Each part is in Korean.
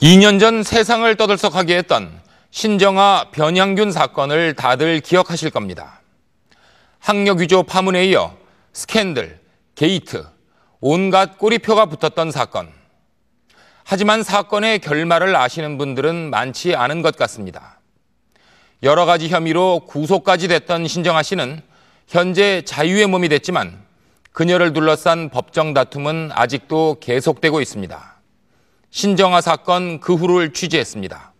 2년 전 세상을 떠들썩하게 했던 신정아 변양균 사건을 다들 기억하실 겁니다. 학력 위조 파문에 이어 스캔들, 게이트, 온갖 꼬리표가 붙었던 사건. 하지만 사건의 결말을 아시는 분들은 많지 않은 것 같습니다. 여러 가지 혐의로 구속까지 됐던 신정아 씨는 현재 자유의 몸이 됐지만 그녀를 둘러싼 법정 다툼은 아직도 계속되고 있습니다. 신정아 사건 그 후를 취재했습니다.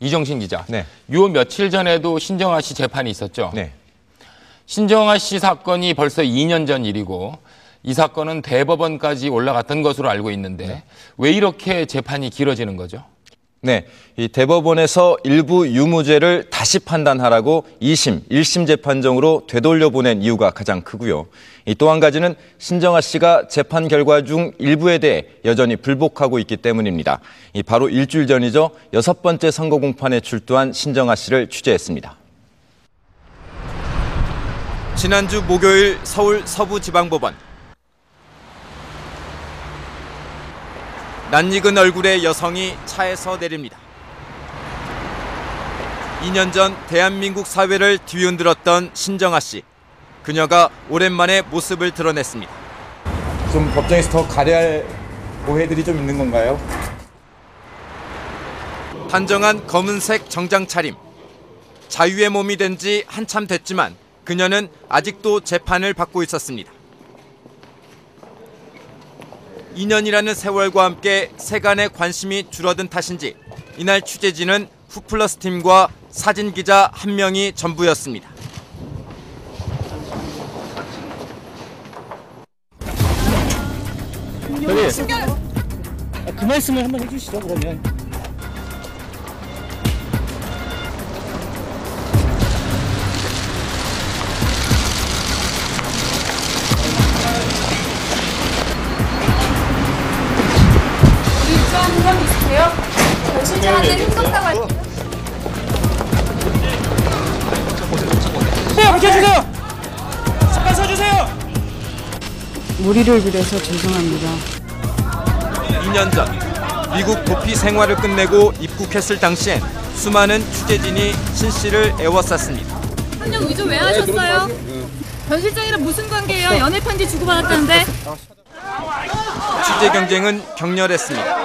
이정신 기자. 네. 요 며칠 전에도 신정아 씨 재판이 있었죠. 네. 신정아 씨 사건이 벌써 2년 전 일이고 이 사건은 대법원까지 올라갔던 것으로 알고 있는데 왜 이렇게 재판이 길어지는 거죠? 네. 이 대법원에서 일부 유무죄를 다시 판단하라고 2심, 1심 재판정으로 되돌려 보낸 이유가 가장 크고요. 이또한 가지는 신정아 씨가 재판 결과 중 일부에 대해 여전히 불복하고 있기 때문입니다. 이 바로 일주일 전이죠. 여섯 번째 선거 공판에 출두한 신정아 씨를 취재했습니다. 지난주 목요일 서울 서부지방법원 낯익은 얼굴의 여성이 차에서 내립니다. 2년 전 대한민국 사회를 뒤흔들었던 신정아 씨. 그녀가 오랜만에 모습을 드러냈습니다. 좀 법정에서 더 가려할 오해들이 좀 있는 건가요? 단정한 검은색 정장 차림. 자유의 몸이 된 지 한참 됐지만 그녀는 아직도 재판을 받고 있었습니다. 2년이라는 세월과 함께 세간의 관심이 줄어든 탓인지 이날 취재진은 후플러스 팀과 사진 기자 한 명이 전부였습니다. 그 말 씀을 한번 해주시죠 그러면 저 실장한테 흉덕사고 할게요. 네 비켜주세요 잠깐 서주세요 무리를 빌어서 죄송합니다. 2년 전 미국 도피 생활을 끝내고 입국했을 당시엔 수많은 취재진이 신 씨를 애워쌌습니다. 학력 위조 왜 하셨어요? 변 실장이랑 무슨 관계예요? 연애 편지 주고받았다는데. 취재 경쟁은 격렬했습니다.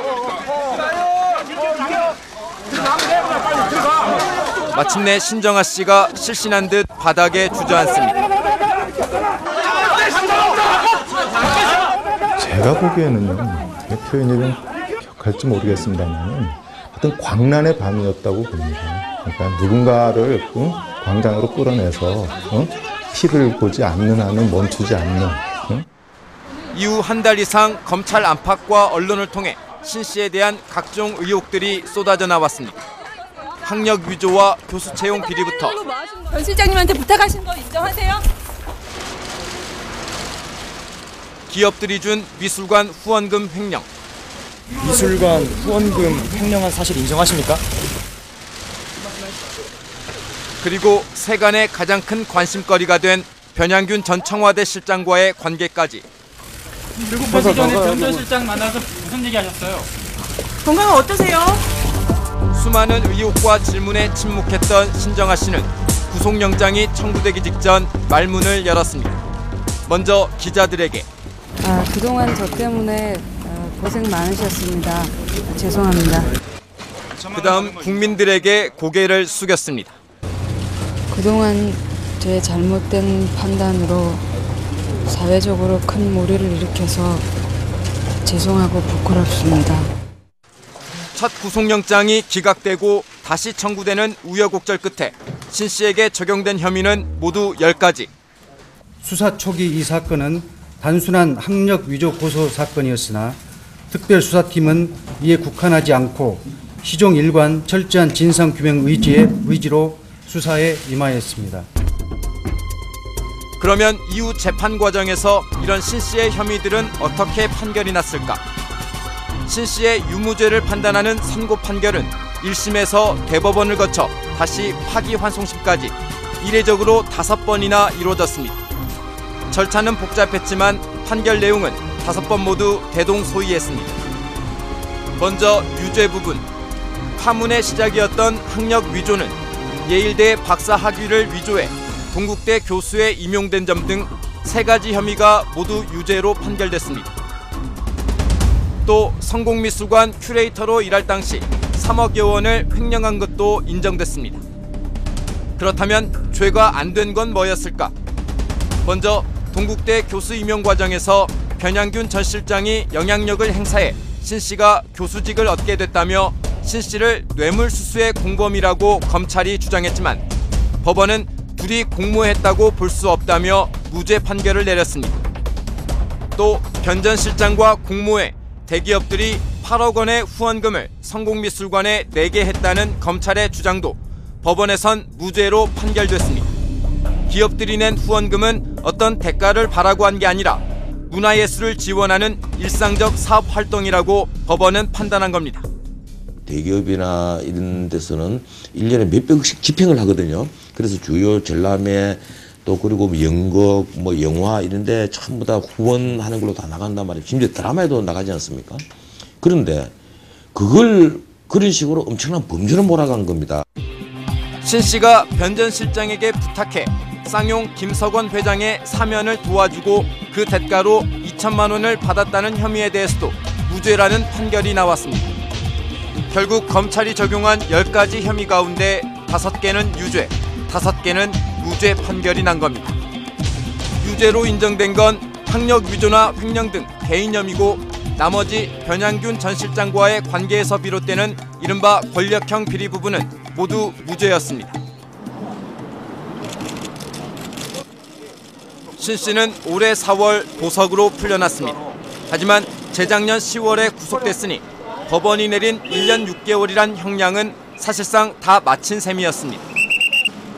마침내 신정아 씨가 실신한 듯 바닥에 주저앉습니다. 제가 보기에는요, 제 표현이 좀 격할지 모르겠습니다만, 하여튼 광란의 밤이었다고 봅니다. 그러니까 누군가를 응? 광장으로 끌어내서 응? 피를 보지 않는 한은 멈추지 않는 응? 이후 한 달 이상 검찰 안팎과 언론을 통해 신 씨에 대한 각종 의혹들이 쏟아져 나왔습니다. 학력 위조와 교수 채용 비리부터 변 실장님한테 부탁하신 거 인정하세요? 기업들이 준 미술관 후원금 횡령, 미술관 후원금 횡령한 사실 인정하십니까? 그리고 세간의 가장 큰 관심거리가 된 변양균 전 청와대 실장과의 관계까지 출국하기 전에 변 전 실장 만나서 무슨 얘기 하셨어요? 건강은 어떠세요? 수많은 의혹과 질문에 침묵했던 신정아 씨는 구속영장이 청구되기 직전 말문을 열었습니다. 먼저 기자들에게 아, 그동안 저 때문에 어, 고생 많으셨습니다. 죄송합니다. 그 다음 국민들에게 고개를 숙였습니다. 그동안 제 잘못된 판단으로 사회적으로 큰 무리를 일으켜서 죄송하고 부끄럽습니다. 첫 구속영장이 기각되고 다시 청구되는 우여곡절 끝에 신 씨에게 적용된 혐의는 모두 10가지. 수사 초기 이 사건은 단순한 학력 위조 고소 사건이었으나 특별수사팀은 이에 국한하지 않고 시종 일관 철저한 진상 규명 의지의 의지로 수사에 임하였습니다. 그러면 이후 재판 과정에서 이런 신 씨의 혐의들은 어떻게 판결이 났을까? 신 씨의 유무죄를 판단하는 선고 판결은 1심에서 대법원을 거쳐 다시 파기환송심까지 이례적으로 다섯 번이나 이루어졌습니다. 절차는 복잡했지만 판결 내용은 다섯 번 모두 대동소이했습니다. 먼저 유죄 부분. 파문의 시작이었던 학력 위조는 예일대 박사 학위를 위조해 동국대 교수에 임용된 점 등 세 가지 혐의가 모두 유죄로 판결됐습니다. 또 성공미술관 큐레이터로 일할 당시 3억여 원을 횡령한 것도 인정됐습니다. 그렇다면 죄가 안 된 건 뭐였을까? 먼저 동국대 교수 임용 과정에서 변양균 전 실장이 영향력을 행사해 신 씨가 교수직을 얻게 됐다며 신 씨를 뇌물수수의 공범이라고 검찰이 주장했지만 법원은 둘이 공모했다고 볼 수 없다며 무죄 판결을 내렸습니다. 또 변 전 실장과 공모해 대기업들이 8억 원의 후원금을 성공미술관에 내게 했다는 검찰의 주장도 법원에선 무죄로 판결됐습니다. 기업들이 낸 후원금은 어떤 대가를 바라고 한 게 아니라 문화예술을 지원하는 일상적 사업 활동이라고 법원은 판단한 겁니다. 대기업이나 이런 데서는 1년에 몇백억씩 집행을 하거든요. 그래서 주요 전람회 또 그리고 뭐 연극, 뭐 영화 이런데 전부 다 후원하는 걸로 다 나간단 말이에요. 심지어 드라마에도 나가지 않습니까? 그런데 그걸 그런 식으로 엄청난 범죄로 몰아간 겁니다. 신 씨가 변전 실장에게 부탁해 쌍용 김석원 회장의 사면을 도와주고 그 대가로 2천만 원을 받았다는 혐의에 대해서도 무죄라는 판결이 나왔습니다. 결국 검찰이 적용한 10가지 혐의 가운데 5개는 유죄, 5개는 무죄 판결이 난 겁니다. 유죄로 인정된 건 학력 위조나 횡령 등 개인 혐의고 나머지 변양균 전 실장과의 관계에서 비롯되는 이른바 권력형 비리 부분은 모두 무죄였습니다. 신 씨는 올해 4월 보석으로 풀려났습니다. 하지만 재작년 10월에 구속됐으니 법원이 내린 1년 6개월이란 형량은 사실상 다 마친 셈이었습니다.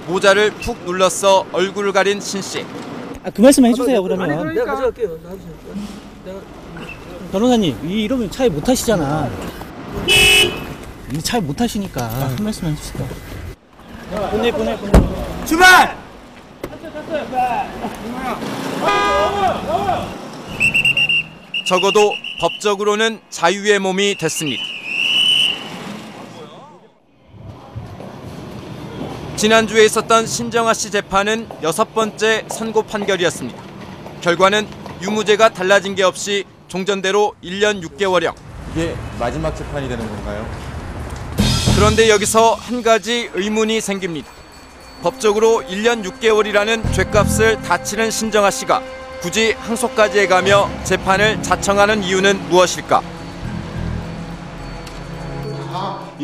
모자를 푹 눌러써 얼굴을 가린 신 씨. 아, 그 말씀 해주세요 그러면. 내가 가져갈게요. 변호사님 이 이러면 차에 못 타시잖아. 이 차에 못 타시니까 한 말씀 해주세요. 보내 보내 보내. 출발! 적어도 법적으로는 자유의 몸이 됐습니다. 지난주에 있었던 신정아 씨 재판은 여섯 번째 선고 판결이었습니다. 결과는 유무죄가 달라진 게 없이 종전대로 1년 6개월형. 이게 마지막 재판이 되는 건가요? 그런데 여기서 한 가지 의문이 생깁니다. 법적으로 1년 6개월이라는 죄값을 다 치른 신정아 씨가 굳이 항소까지 해가며 재판을 자청하는 이유는 무엇일까?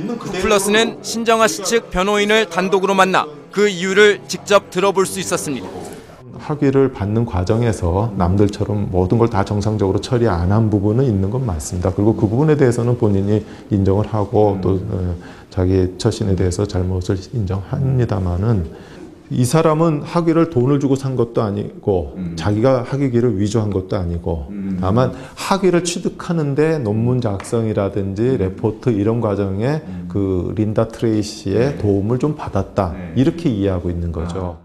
플러스는 신정아 씨 측 변호인을 단독으로 만나 그 이유를 직접 들어볼 수 있었습니다. 학위를 받는 과정에서 남들처럼 모든 걸 다 정상적으로 처리 안 한 부분은 있는 건 맞습니다. 그리고 그 부분에 대해서는 본인이 인정을 하고 또 어, 자기 처신에 대해서 잘못을 인정합니다만은 이 사람은 학위를 돈을 주고 산 것도 아니고 자기가 학위기를 위조한 것도 아니고 다만 학위를 취득하는데 논문 작성이라든지 레포트 이런 과정에 그 린다 트레이시의 도움을 좀 받았다. 이렇게 이해하고 있는 거죠.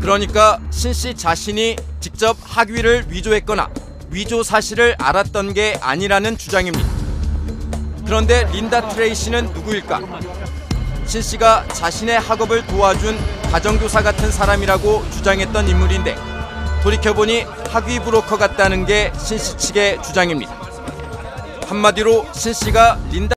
그러니까 신 씨 자신이 직접 학위를 위조했거나 위조 사실을 알았던 게 아니라는 주장입니다. 그런데 린다 트레이시는 누구일까? 신 씨가 자신의 학업을 도와준 가정교사 같은 사람이라고 주장했던 인물인데 돌이켜보니 학위 브로커 같다는 게 신 씨 측의 주장입니다. 한마디로 신 씨가 린다